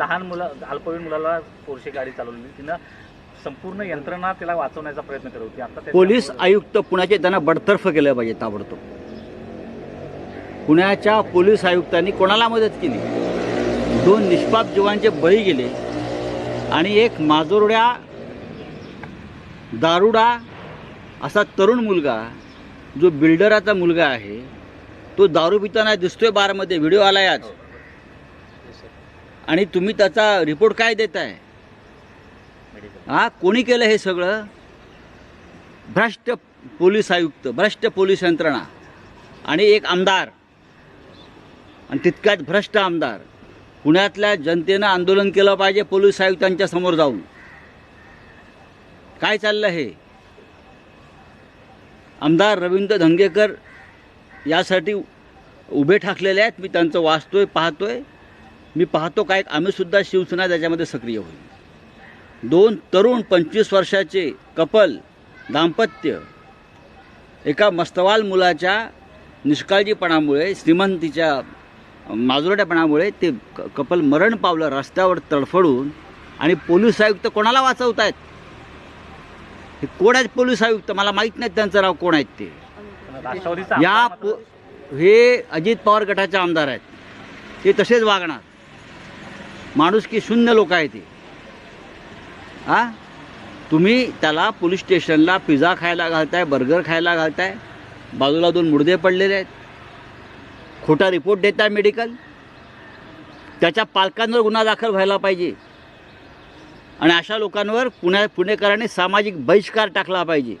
लहान मुलं अल्पवयीन मुलाला पोरशे गाडी चालवली तिनं संपूर्ण यंत्रणा तिला वाचवण्याचा प्रयत्न करत होती. आता पोलीस आयुक्त पुण्याचे त्यांना बडतर्फ केलं पाहिजे ताबडतोब. पुण्याच्या पोलीस आयुक्तांनी कोणाला मदत केली? दोन निष्पाप जीवांचे बळी गेले आणि एक माजोरड्या दारुडा असा तरुण मुलगा जो बिल्डराचा मुलगा आहे तो दारू पिताना दिसतोय बारमध्ये. व्हिडिओ आलाय आज. आणि तुम्ही त्याचा रिपोर्ट काय देताय. हा कोणी केलं हे सगळं? भ्रष्ट पोलीस आयुक्त भ्रष्ट पोलीस यंत्रणा आणि एक आमदार. आणि तितक्यात भ्रष्ट आमदार. पुण्यातल्या जनतेनं आंदोलन केलं पाहिजे पोलीस आयुक्तांच्या समोर जाऊन. काय चाललं हे? आमदार रवींद्र धंगेकर यासाठी उभे ठाकलेले आहेत. मी त्यांचं वाचतोय पाहतोय. मी पाहतो काय आम्ही सुद्धा शिवसेना त्याच्यामध्ये सक्रिय होईल. दोन तरुण पंचवीस वर्षाचे कपल दाम्पत्य एका मस्तवाल मुलाच्या निष्काळजीपणामुळे श्रीमंतीच्या माजुरट्यापणामुळे ते क- कपल मरण पावलं रस्त्यावर तडफडून आणि पोलीस आयुक्त कोणाला वाचवत आहेत हे कोण आहेत पोलीस आयुक्त? मला माहीत नाही त्यांचं नाव कोण आहेत ते. या पो हे अजित पवार गटाचे आमदार आहेत. ते तसेच वागणार. माणूस की शून्य लोक आहे ते हा? तुम्ही त्याला पोलीस स्टेशनला पिझ्झा खायला घालताय बर्गर खायला घालताय बाजूला दोन मुर्दे पडलेले आहेत. खोटा रिपोर्ट देताय मेडिकल. त्याच्या पालकांवर गुन्हा दाखल व्हायला पाहिजे. आणि अशा लोकांवर पुण्या पुणेकरांनी सामाजिक बहिष्कार टाकला पाहिजे.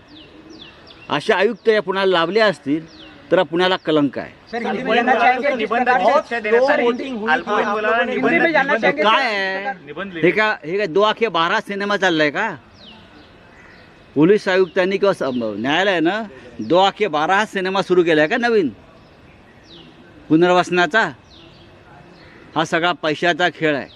असे आयुक्त या पुण्याला लाभले असतील तर पुण्याला कलंक आहे. काय आहे? निबंध हे. का हे काय दो आखे बारा सिनेमा चाललाय का? पोलीस आयुक्तांनी किंवा न्यायालयानं दो आखे बारा हा सिनेमा सुरू केलाय का नवीन? पुनर्वसनाचा? हा सगळा पैशाचा खेळ आहे.